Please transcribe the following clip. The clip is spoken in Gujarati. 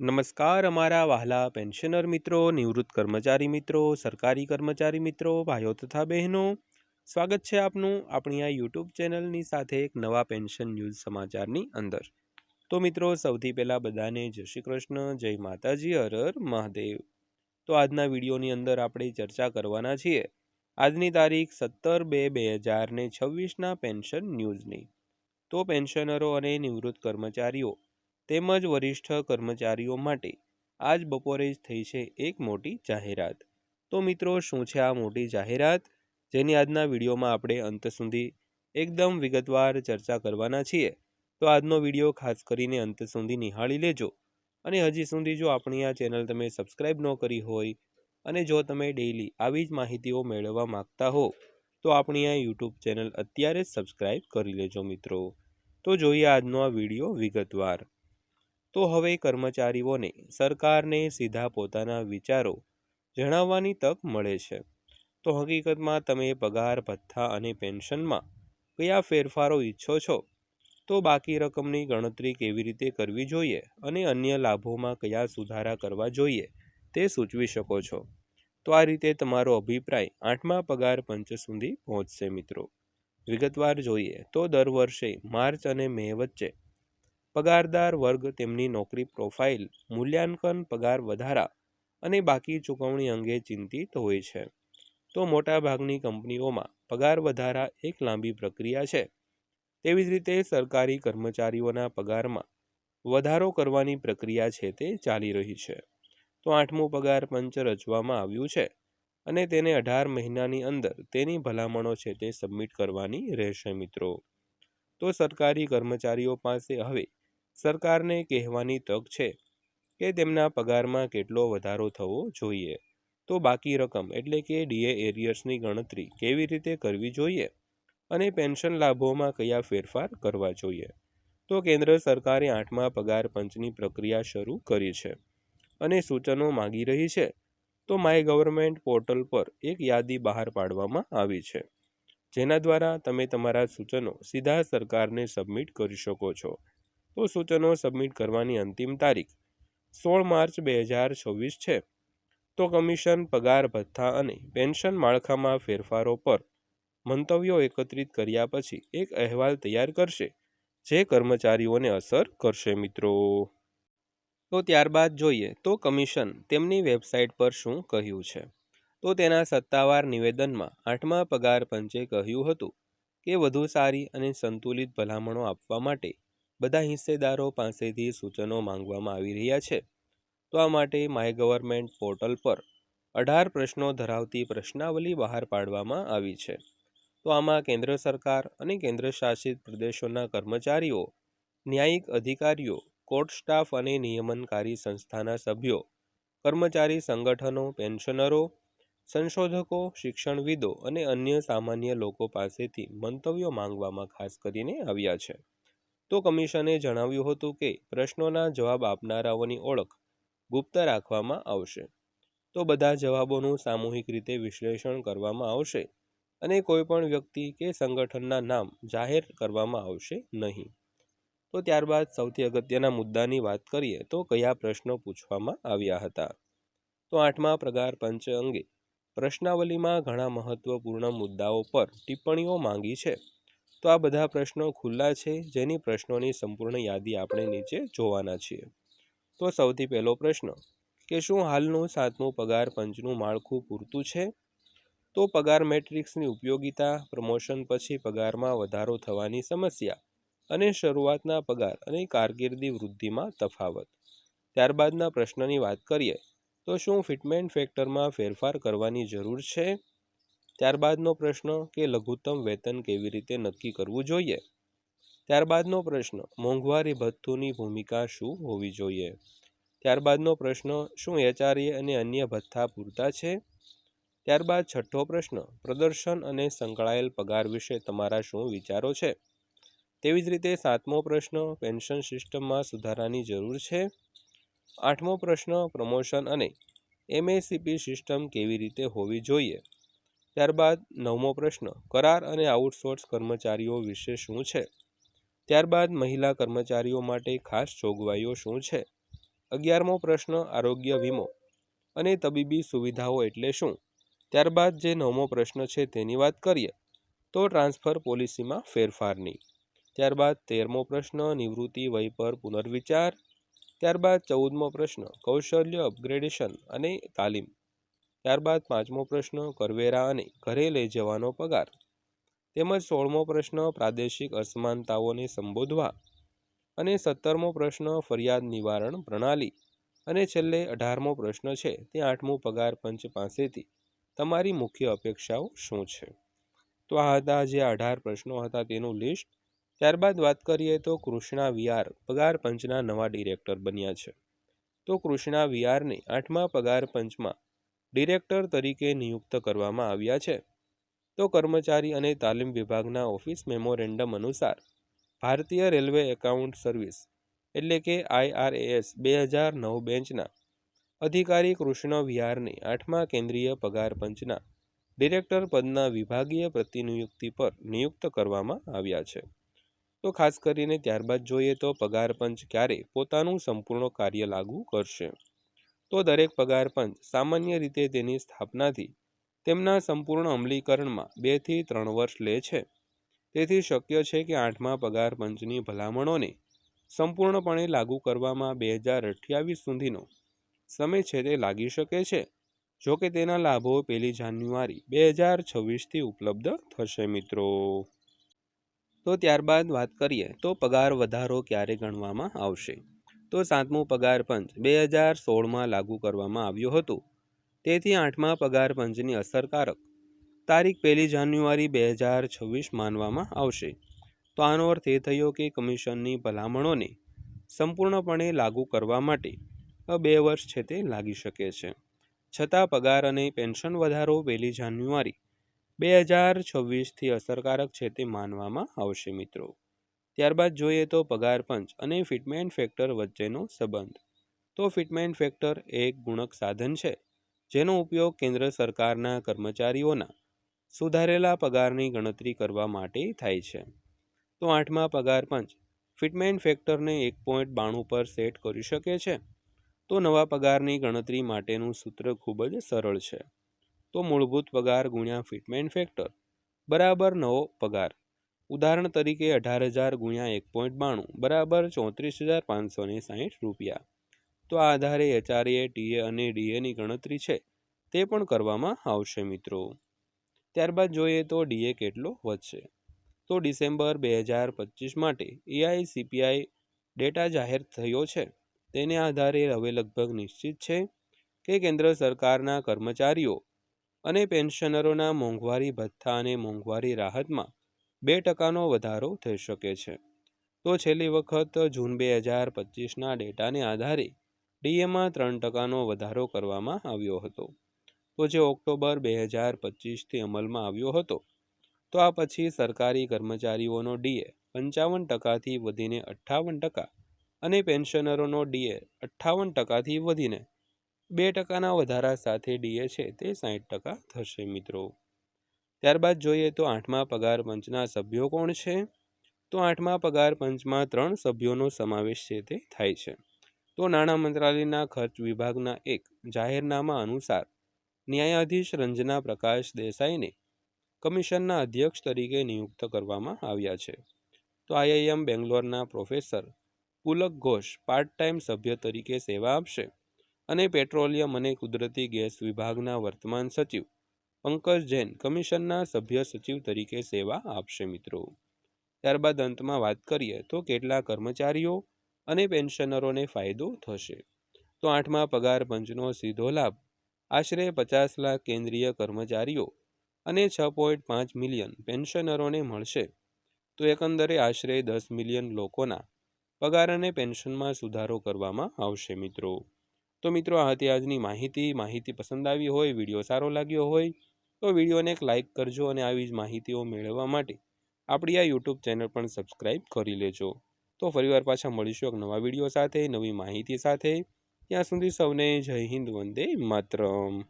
નમસ્કાર, અમારા વહાલા પેન્શનર મિત્રો, નિવૃત્ત કર્મચારી મિત્રો, સરકારી કર્મચારી મિત્રો, ભાઈઓ તથા બહેનો. સ્વાગત છે આપનું આપણી આ યુટ્યુબ ચેનલની સાથે એક નવા પેન્શન ન્યૂઝ સમાચારની અંદર. તો મિત્રો, સૌથી પહેલાં બધાને જય શ્રી કૃષ્ણ, જય માતાજી, હર હર મહાદેવ. તો આજના વિડીયોની અંદર આપણે ચર્ચા કરવાના છીએ આજની તારીખ સત્તર બે બે હજાર ને છવ્વીસના પેન્શન ન્યૂઝની. તો પેન્શનરો અને નિવૃત્ત કર્મચારીઓ તેમજ વરિષ્ઠ કર્મચારીઓ માટે આજ બપોરે જ થઈ છે એક મોટી જાહેરાત. તો મિત્રો, શું છે આ મોટી જાહેરાત? જેની આજના વિડીયોમાં આપણે અંત સુધી એકદમ વિગતવાર ચર્ચા કરવાના છીએ. તો આજનો વીડિયો ખાસ કરીને અંત સુધી નિહાળી લેજો. અને હજી સુધી જો આપણી આ ચેનલ તમે સબસ્ક્રાઈબ ન કરી હોય અને જો તમે ડેઈલી આવી જ માહિતીઓ મેળવવા માગતા હો, તો આપણી આ યુટ્યુબ ચેનલ અત્યારે જ સબસ્ક્રાઈબ કરી લેજો મિત્રો. તો જોઈએ આજનો આ વીડિયો વિગતવાર. તો હવે કર્મચારીઓને સરકારને સીધા પોતાના વિચારો જણાવવાની તક મળે છે. તો હકીકતમાં તમે પગાર, ભથ્થા અને પેન્શનમાં કયા ફેરફારો ઈચ્છો છો? તો બાકી રકમની ગણતરી કેવી રીતે કરવી જોઈએ અને અન્ય લાભોમાં કયા સુધારા કરવા જોઈએ તે સૂચવી શકો છો? તો આ રીતે તમારો અભિપ્રાય આઠમા પગાર પંચ સુધી પહોંચશે મિત્રો. વિગતવાર જોઈએ તો દર વર્ષે માર્ચ અને મે વચ્ચે પગારદાર વર્ગ તેમની નોકરી પ્રોફાઇલ મૂલ્યાંકન પગાર વધારા અને બાકી ચૂકવણી અંગે ચિંતિત હોય છે. તો મોટાભાગની કંપનીઓમાં પગાર વધારા એક લાંબી પ્રક્રિયા છે. તેવી જ રીતે સરકારી કર્મચારીઓના પગારમાં વધારો કરવાની પ્રક્રિયા છે તે ચાલી રહી છે. તો આઠમું પગાર પંચ રચવામાં આવ્યું છે અને તેને અઢાર મહિનાની અંદર તેની ભલામણો છે તે સબમિટ કરવાની રહેશે મિત્રો. તો સરકારી કર્મચારીઓ પાસે હવે સરકારને કહેવાની તક છે કે તેમના પગારમાં કેટલો વધારો થવો જોઈએ. તો બાકી રકમ એટલે કે ડીએ એરિયર્સની ગણતરી કેવી રીતે કરવી જોઈએ અને પેન્શન લાભોમાં કયા ફેરફાર કરવા જોઈએ? તો કેન્દ્ર સરકારે આઠમા પગાર પંચની પ્રક્રિયા શરૂ કરી છે અને સૂચનો માગી રહી છે. તો માય ગવર્મેન્ટ પોર્ટલ પર એક યાદી બહાર પાડવામાં આવી છે. જેના દ્વારા તમે તમારા સૂચનો સીધા સરકારને સબમિટ કરી શકો છો. તો સૂચનો સબમિટ કરવાની અંતિમ તારીખ સોળ માર્ચ બે હજાર છવ્વીસ છે. તો કમિશન પગાર, ભથ્થા અને પેન્શન માળખામાં ફેરફારો પર મંતવ્યો એકત્રિત કર્યા પછી એક અહેવાલ તૈયાર કરશે, જે કર્મચારીઓને અસર કરશે મિત્રો. તો ત્યારબાદ જોઈએ તો કમિશન તેમની વેબસાઇટ પર શું કહ્યું છે? તો તેના સત્તાવાર નિવેદનમાં આઠમા પગાર પંચે કહ્યું હતું કે વધુ સારી અને સંતુલિત ભલામણો આપવા માટે બધા હિસ્સેદારો પાસેથી સૂચનો માંગવામાં આવી રહ્યા છે. તો આ માટે માય ગવર્મેન્ટ પોર્ટલ પર અઢાર પ્રશ્નો ધરાવતી પ્રશ્નાવલી બહાર પાડવામાં આવી છે. તો આમાં કેન્દ્ર સરકાર અને કેન્દ્ર શાસિત પ્રદેશોના કર્મચારીઓ, ન્યાયિક અધિકારીઓ, કોર્ટ સ્ટાફ અને નિયમનકારી સંસ્થાના સભ્યો, કર્મચારી સંગઠનો, પેન્શનરો, સંશોધકો, શિક્ષણવિદો અને અન્ય સામાન્ય લોકો પાસેથી મંતવ્યો માંગવામાં ખાસ કરીને આવ્યા છે. તો કમિશને જણાવ્યું હતું કે પ્રશ્નોના જવાબ આપનારાઓની ઓળખ ગુપ્ત રાખવામાં આવશે. તો બધા જવાબોનું સામૂહિક રીતે વિશ્લેષણ કરવામાં આવશે અને કોઈપણ વ્યક્તિ કે સંગઠનના નામ જાહેર કરવામાં આવશે નહીં. તો ત્યારબાદ સૌથી અગત્યના મુદ્દાની વાત કરીએ તો કયા પ્રશ્નો પૂછવામાં આવ્યા હતા? તો આઠમા પ્રગાર પંચ અંગે પ્રશ્નાવલીમાં ઘણા મહત્વપૂર્ણ મુદ્દાઓ પર ટિપ્પણીઓ માંગી છે. તો આ બધા પ્રશ્નો ખુલ્લા છે, જેની પ્રશ્નોની સંપૂર્ણ યાદી આપણે નીચે જોવાના છીએ. તો સૌથી પહેલો પ્રશ્ન, કે શું હાલનું સાતમું પગાર પંચનું માળખું પૂરતું છે? તો પગાર મેટ્રિક્સની ઉપયોગિતા, પ્રમોશન પછી પગારમાં વધારો થવાની સમસ્યા અને શરૂઆતના પગાર અને કારકિર્દી વૃદ્ધિમાં તફાવત. ત્યારબાદના પ્રશ્નની વાત કરીએ, તો શું ફિટમેન્ટ ફેક્ટરમાં ફેરફાર કરવાની જરૂર છે? ત્યારબાદનો પ્રશ્ન કે લઘુત્તમ વેતન કેવી રીતે નક્કી કરવું જોઈએ? ત્યારબાદનો પ્રશ્ન, મોંઘવારી ભથ્થુની ભૂમિકા શું હોવી જોઈએ? ત્યારબાદનો પ્રશ્ન, શું એચઆરએ અને અન્ય ભથ્થા પૂરતા છે? ત્યારબાદ છઠ્ઠો પ્રશ્ન, પ્રદર્શન અને સંકળાયેલ પગાર વિશે તમારા શું વિચારો છે? તેવી જ રીતે સાતમો પ્રશ્ન, પેન્શન સિસ્ટમમાં સુધારાની જરૂર છે? આઠમો પ્રશ્ન, પ્રમોશન અને એમએસીપી સિસ્ટમ કેવી રીતે હોવી જોઈએ? ત્યારબાદ નવમો પ્રશ્ન, કરાર અને આઉટસોર્સ કર્મચારીઓ વિશે શું છે? ત્યારબાદ મહિલા કર્મચારીઓ માટે ખાસ જોગવાઈઓ શું છે? અગિયારમો પ્રશ્ન, આરોગ્ય વીમો અને તબીબી સુવિધાઓ એટલે શું? ત્યારબાદ જે નવમો પ્રશ્ન છે તેની વાત કરીએ, તો ટ્રાન્સફર પોલિસીમાં ફેરફારની. ત્યારબાદ તેરમો પ્રશ્ન, નિવૃત્તિ વય પર પુનર્વિચાર. ત્યારબાદ ચૌદમો પ્રશ્ન, કૌશલ્ય અપગ્રેડેશન અને તાલીમ. ત્યારબાદ પાંચમો પ્રશ્ન, કરવેરા અને ઘરે લઈ જવાનો પગાર. તેમજ સોળમો પ્રશ્ન, પ્રાદેશિક અસમાનતાઓને સંબોધવા. અને સત્તરમો પ્રશ્ન, ફરિયાદ નિવારણ પ્રણાલી. અને છેલ્લે અઢારમો પ્રશ્ન છે, તે આઠમો પગાર પંચ પાસેથી. તમારી મુખ્ય અપેક્ષાઓ શું છે? તો આ હતા જે અઢાર પ્રશ્નો હતા તેનું લિસ્ટ. ત્યારબાદ વાત કરીએ તો કૃષ્ણા વિહાર પગાર પંચના નવા ડિરેક્ટર બન્યા છે. તો કૃષ્ણા વિહારને આઠમા પગાર પંચમાં ડિરેક્ટર તરીકે નિયુક્ત કરવામાં આવ્યા છે. તો કર્મચારી અને તાલીમ વિભાગના ઓફિસ મેમોરેન્ડમ અનુસાર ભારતીય રેલવે એકાઉન્ટ સર્વિસ એટલે કે આઈઆરએએસ બે હજાર નવ બેન્ચના અધિકારી કૃષ્ણ વિહારને આઠમા કેન્દ્રીય પગાર પંચના ડિરેક્ટર પદના વિભાગીય પ્રતિનિયુક્તિ પર નિયુક્ત કરવામાં આવ્યા છે. તો ખાસ કરીને ત્યારબાદ જોઈએ તો પગાર પંચ ક્યારે પોતાનું સંપૂર્ણ કાર્ય લાગુ કરશે. તો દરેક પગાર પંચ સામાન્ય રીતે તેની સ્થાપનાથી તેમના સંપૂર્ણ અમલીકરણમાં બેથી ત્રણ વર્ષ લે છે. તેથી શક્ય છે કે આઠમા પગાર પંચની ભલામણોને સંપૂર્ણપણે લાગુ કરવામાં બે હજાર અઠ્યાવીસ સુધીનો સમય છે તે લાગી શકે છે, જો કે તેના લાભો પહેલી જાન્યુઆરી બે હજાર છવ્વીસથી ઉપલબ્ધ થશે મિત્રો. તો ત્યારબાદ વાત કરીએ તો પગાર વધારો ક્યારે ગણવામાં આવશે? તો સાતમું પગાર પંચ બે હજાર સોળમાં લાગુ કરવામાં આવ્યું હતું. તેથી આઠમા પગાર પંચની અસરકારક તારીખ પહેલી જાન્યુઆરી બે હજાર છવ્વીસ માનવામાં આવશે. તો આનો અર્થ એ થયો કે કમિશનની ભલામણોને સંપૂર્ણપણે લાગુ કરવા માટે બે વર્ષ છે તે લાગી શકે છે. છતાં પગાર અને પેન્શન વધારો પહેલી જાન્યુઆરી બે હજાર છવ્વીસથી અસરકારક છે તે માનવામાં આવશે મિત્રો. ત્યારબાદ જોઈએ તો પગાર પંચ અને ફિટમેન્ટ ફેક્ટર વચ્ચેનો સંબંધ. તો ફિટમેન્ટ ફેક્ટર એક ગુણક સાધન છે, જેનો ઉપયોગ કેન્દ્ર સરકારના કર્મચારીઓના સુધારેલા પગારની ગણતરી કરવા માટે થાય છે. તો આઠમા પગાર પંચ ફિટમેન્ટ ફેક્ટરને એક પોઈન્ટ બાણું પર સેટ કરી શકે છે? તો નવા પગારની ગણતરી માટેનું સૂત્ર ખૂબ જ સરળ છે. તો મૂળભૂત પગાર ગુણ્યા ફિટમેન્ટ ફેક્ટર, બરાબર નવો પગાર. ઉદાહરણ તરીકે અઢાર હજાર ગુણ્યા એક પોઈન્ટ બાણું, બરાબર ચોત્રીસ હજાર પાંચસો ને સાહીઠ રૂપિયા. તો આ આધારે એચઆરએ, ટીએ અને ડીએની ગણતરી છે. તે પણ કરવામાં આવશે મિત્રો. ત્યારબાદ જોઈએ તો ડીએ કેટલો વધશે. તો ડિસેમ્બર બે હજાર પચીસ માટે એઆઈ સીપીઆઈ ડેટા જાહેર થયો છે. તેને આધારે હવે લગભગ નિશ્ચિત છે કે કેન્દ્ર સરકારના કર્મચારીઓ અને પેન્શનરોના મોંઘવારી ભથ્થા અને મોંઘવારી રાહતમાં બે ટકાનો વધારો થઈ શકે છે. તો છેલ્લી વખત જૂન બે હજાર પચીસના ડેટાને આધારે ડીએમાં ત્રણ ટકાનો વધારો કરવામાં આવ્યો હતો. તો જે ઓક્ટોબર બે હજાર પચીસથી અમલમાં આવ્યો હતો, તો આ પછી સરકારી કર્મચારીઓનો ડીએ પંચાવન ટકાથી વધીને અઠ્ઠાવન ટકા અને પેન્શનરોનો ડીએ અઠ્ઠાવન ટકાથી વધીને બે ટકાના વધારા સાથે ડીએ છે તે સાહીઠ ટકા થશે મિત્રો. ત્યારબાદ જોઈએ તો આઠમા પગાર પંચના સભ્યો કોણ છે? તો આઠમા પગાર પંચમાં ત્રણ સભ્યોનો સમાવેશ છે તે થાય છે. તો નાણાં મંત્રાલયના ખર્ચ વિભાગના એક જાહેરનામા અનુસાર ન્યાયાધીશ રંજના પ્રકાશ દેસાઈને કમિશનના અધ્યક્ષ તરીકે નિયુક્ત કરવામાં આવ્યા છે. તો IIM બેંગ્લોરના professor Pulak Ghosh part time સભ્ય તરીકે સેવા આપશે અને પેટ્રોલિયમ અને કુદરતી ગેસ વિભાગના વર્તમાન સચિવ પંકજ જૈન કમિશનના સભ્ય સચિવ તરીકે સેવા આપશે મિત્રો. ત્યારબાદ અંતમાં વાત કરીએ તો કેટલા કર્મચારીઓ અને પેન્શનરોને ફાયદો થશે. તો આઠમા પગાર પંચનો સીધો લાભ. આશરે પચાસ લાખ કેન્દ્રીય કર્મચારીઓ અને છ પોઈન્ટ પાંચ મિલિયન પેન્શનરોને મળશે. તો એકંદરે આશરે દસ મિલિયન લોકોના પગાર અને પેન્શનમાં સુધારો કરવામાં આવશે મિત્રો. તો મિત્રો, આ હતી આજની માહિતી. માહિતી પસંદ આવી હોય, વીડિયો સારો લાગ્યો હોય તો વિડીયોને એક લાઇક કરજો અને આવી જ માહિતીઓ મેળવવા માટે આપણી આ યુટ્યુબ ચેનલ પણ સબસ્ક્રાઈબ કરી લેજો. તો ફરીવાર પાછા મળીશું એક નવા વીડિયો સાથે, નવી માહિતી સાથે. ત્યાં સુધી સૌને જય હિન્દ, વંદે માતરમ.